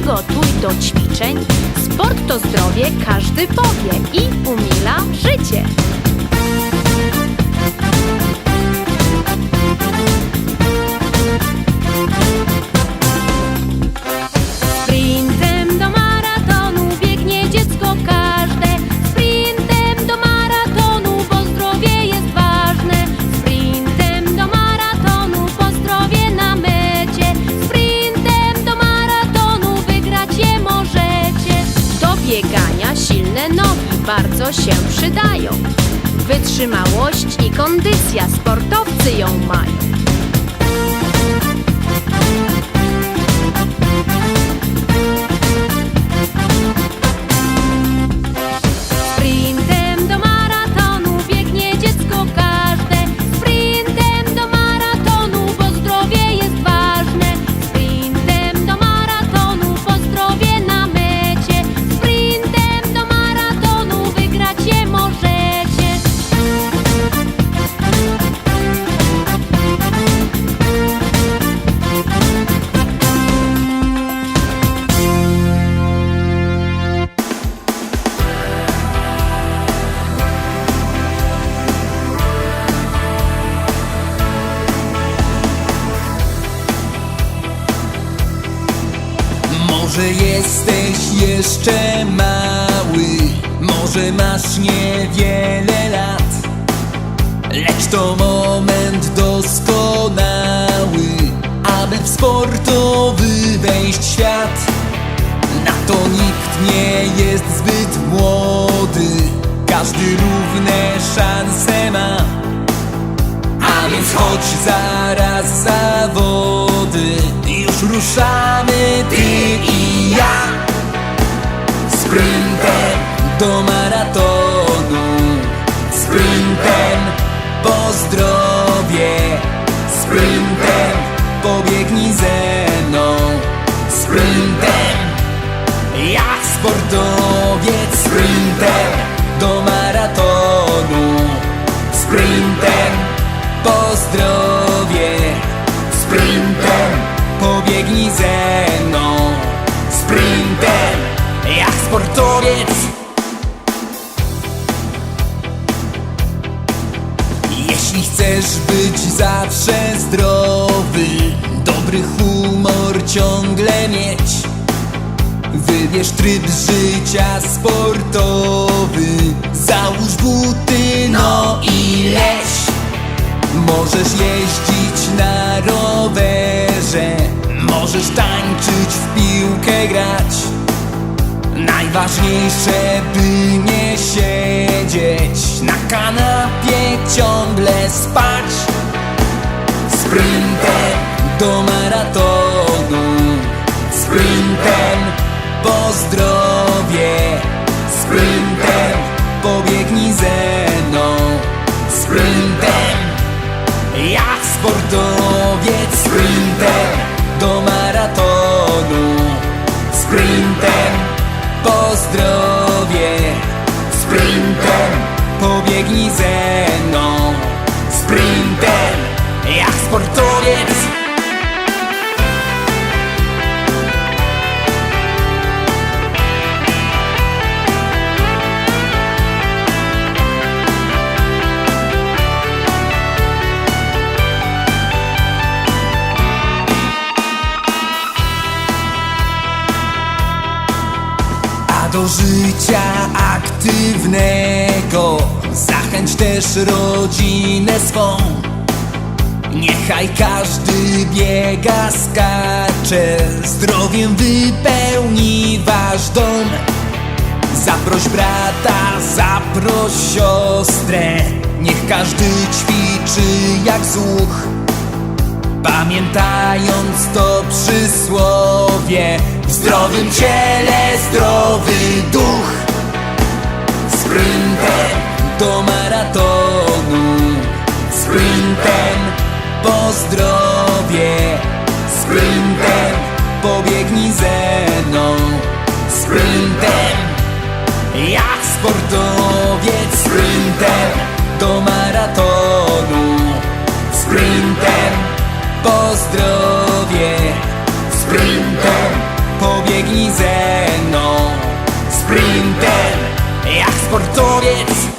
Przygotuj do ćwiczeń. Sport to zdrowie, każdy powie. Bardzo się przydają. Wytrzymałość i kondycja sportowcy ją mają. Może jesteś jeszcze mały, może masz niewiele lat, lecz to moment doskonały, aby w sportowy wejść świat. Na to nikt nie jest zbyt młody, każdy równe szanse ma. A więc chodź zaraz zawody Już ruszamy ty i Sprintem do maratonu. Sprintem po zdrowie. Sprintem pobiegnij ze mną. Sprintem jak sportowiec. Sprintem do maratonu. Sprintem po zdrowie. Sprintem pobiegnij ze mną chcesz być zawsze zdrowy Dobry humor ciągle mieć. Wybierz tryb życia sportowy Załóż buty, no i leć Możesz jeździć na rowerze Możesz tańczyć, w piłkę grać Najważniejsze, by nie siedzieć Na kanapie ciągle spać. Sprintem do maratonu. Sprintem po zdrowie. Sprintem pobiegnij ze mną. Sprintem Sprintem pobiegnij ze mną. Sprintem jak sportowiec do życia aktywnego. Zachęć też rodzinę swą. Niechaj każdy biega, skacze. Zdrowiem wypełni wasz dom. Zaproś brata, zaproś siostrę. Niech każdy ćwiczy jak zuch. Pamiętając to przysłowie W zdrowym ciele zdrowy duch. Sprintem do maratonu. Sprintem po jak sportowiec